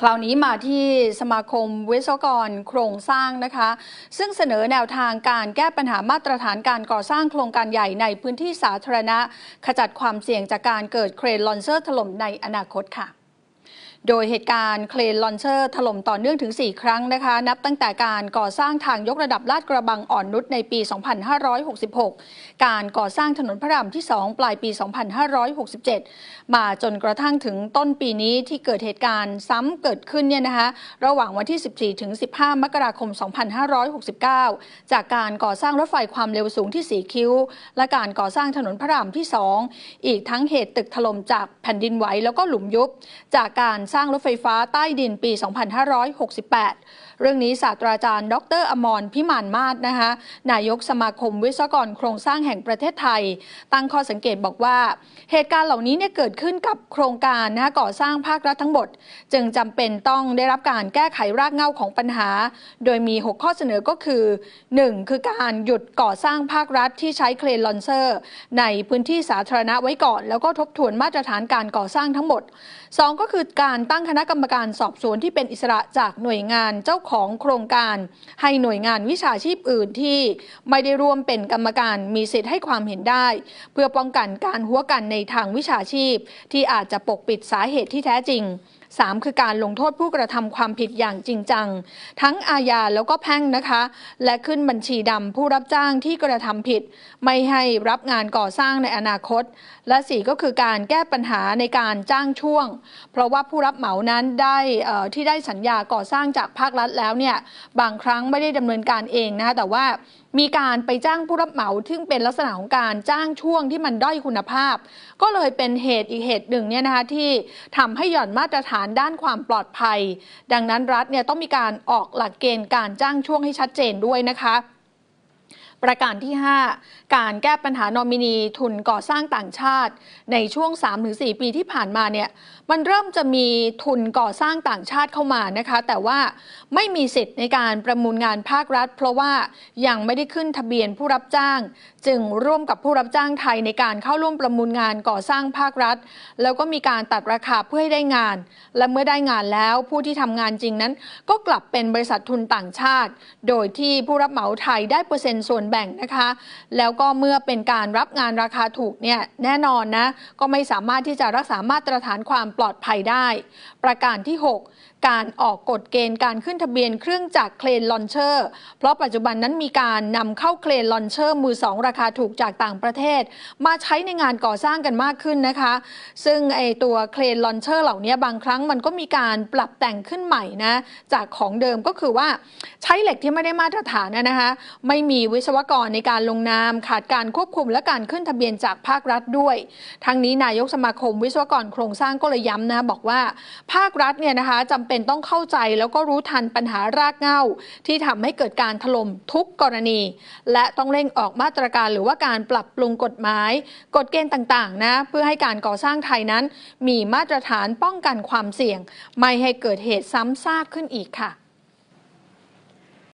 คราวนี้มาที่สมาคมวิศวกรโครงสร้างนะคะ ซึ่งเสนอแนวทางการแก้ปัญหามาตรฐานการก่อสร้างโครงการใหญ่ในพื้นที่สาธารณะ ขจัดความเสี่ยงจากการเกิดเครนลอนเซอร์ถล่มในอนาคตค่ะ โดยเหตุการณ์เครนลอนเชอร์ถล่มต่อเนื่องถึง 4 ครั้งนะคะ นับตั้งแต่การก่อสร้างทางยกระดับลาดกระบังอ่อนนุชในปี 2566 การก่อสร้างถนนพระรามที่ 2 ปลายปี 2567 มาจนกระทั่งถึงต้นปีนี้ที่เกิดเหตุการณ์ซ้ำเกิดขึ้นเนี่ยนะคะระหว่างวันที่ 14 ถึง 15 มกราคม 2569 จากการก่อสร้างรถไฟความเร็วสูงที่ 4 คิ้ว และการก่อสร้างถนนพระรามที่ 2 อีกทั้งเหตุตึกถล่มจากแผ่นดินไหวแล้วก็หลุมยุบจากการสร้างรถไฟฟ้าใต้ดินปี 2568 เรื่องนี้ศาสตราจารย์ ดรอมรพิมานมาศนะคะนายกสมาคมวิศวกรโครงสร้างแห่งประเทศไทย ตั้งข้อสังเกตบอกว่า เหตุการณ์เหล่านี้เนี่ยเกิดขึ้นกับโครงการนะะก่อสร้างภาครัฐทั้งหมด จึงจำเป็นต้องได้รับการแก้ไขรากเหง้าของปัญหา โดยมี 6 ข้อเสนอก็คือ 1. คือการหยุดก่อสร้างภาครัฐที่ใช้เครนลอนเซอร์ ในพื้นที่สาธารณะไว้ก่อน แล้วก็ทบทวนมาตรฐานการก่อสร้างทั้งหมด 2 ก็คือการตั้งคณะกรรมการสอบสวนที่เป็นอิสระจากหน่วยงานเจ้าของโครงการ ให้หน่วยงานวิชาชีพอื่นที่ไม่ได้ร่วมเป็นกรรมการมีสิทธิ์ให้ความเห็นได้ เพื่อป้องกันการหัวกันในทางวิชาชีพ ที่อาจจะปกปิดสาเหตุที่แท้จริง3 คือการลงโทษผู้กระทำความผิดอย่างจริงจัง ทั้งอาญาแล้วก็แพ่งนะคะ และขึ้นบัญชีดำผู้รับจ้างที่กระทำผิด ไม่ให้รับงานก่อสร้างในอนาคต และ 4 ก็คือการแก้ปัญหาในการจ้างช่วง เพราะว่าผู้รับเหมานั้นได้ที่ได้สัญญาก่อสร้างจากภาครัฐแล้วเนี่ยบางครั้งไม่ได้ดำเนินการเองนะคะแต่ว่า มีการไปจ้างผู้รับเหมาซึ่งเป็นลักษณะของการจ้างช่วงที่มันด้อยคุณภาพ ก็เลยเป็นเหตุอีกเหตุหนึ่งเนี่ยนะคะที่ทำให้หย่อนมาตรฐานด้านความปลอดภัย ดังนั้นรัฐเนี่ยต้องมีการออกหลักเกณฑ์การจ้างช่วงให้ชัดเจนด้วยนะคะ ประการที่ 5 การแก้ปัญหานอมินีทุนก่อสร้างต่างชาติ ในช่วง 3-4 ปีที่ผ่านมาเนี่ยมันเริ่มจะมีทุนก่อสร้างต่างชาติเข้ามานะคะ แต่ว่าไม่มีสิทธิ์ในการประมูลงานภาครัฐ เพราะว่ายังไม่ได้ขึ้นทะเบียนผู้รับจ้าง จึงร่วมกับผู้รับจ้างไทยในการเข้าร่วมประมูลงานก่อสร้างภาครัฐ แล้วก็มีการตัดราคาเพื่อให้ได้งาน และเมื่อได้งานแล้วผู้ที่ทำงานจริงนั้น ก็กลับเป็นบริษัททุนต่างชาติ โดยที่ผู้รับเหมาไทยได้เปอร์เซ็นต์ส่วนแบ่งนะคะ แล้วก็เมื่อเป็นการรับงานราคาถูกเนี่ยแน่นอนนะ ก็ไม่สามารถที่จะรักษามาตรฐานความปลอดภัยได้ ประการที่ 6 การออกกฎเกณฑ์การขึ้นทะเบียนเครื่องจักรเครนลอนเชอร์ เพราะปัจจุบันนั้นมีการนำเข้าเครนลอนเชอร์มือสองราคาถูกจากต่างประเทศ มาใช้ในงานก่อสร้างกันมากขึ้นนะคะ ซึ่งไอตัวเครนลอนเชอร์เหล่านี้บางครั้งมันก็มีการปรับแต่งขึ้นใหม่นะจากของเดิมก็คือว่าใช้เหล็กที่ไม่ได้มาตรฐานนะคะไม่มีวิศววกรในการลงนามขาดการควบคุมและการขึ้นทะเบียนจากภาครัฐด้วย ทั้งนี้นายกสมาคมวิศวกรโครงสร้างก็เลยย้ำนะบอกว่า ภาครัฐเนี่ยนะคะจำเป็นต้องเข้าใจแล้วก็รู้ทันปัญหารากเหง้า ที่ทำให้เกิดการถล่มทุกกรณี และต้องเร่งออกมาตรการหรือว่าการปรับปรุงกฎหมาย กฎเกณฑ์ต่างๆนะเพื่อให้การก่อสร้างไทยนั้น มีมาตรฐานป้องกันความเสี่ยง ไม่ให้เกิดเหตุซ้ำซากขึ้นอีกค่ะ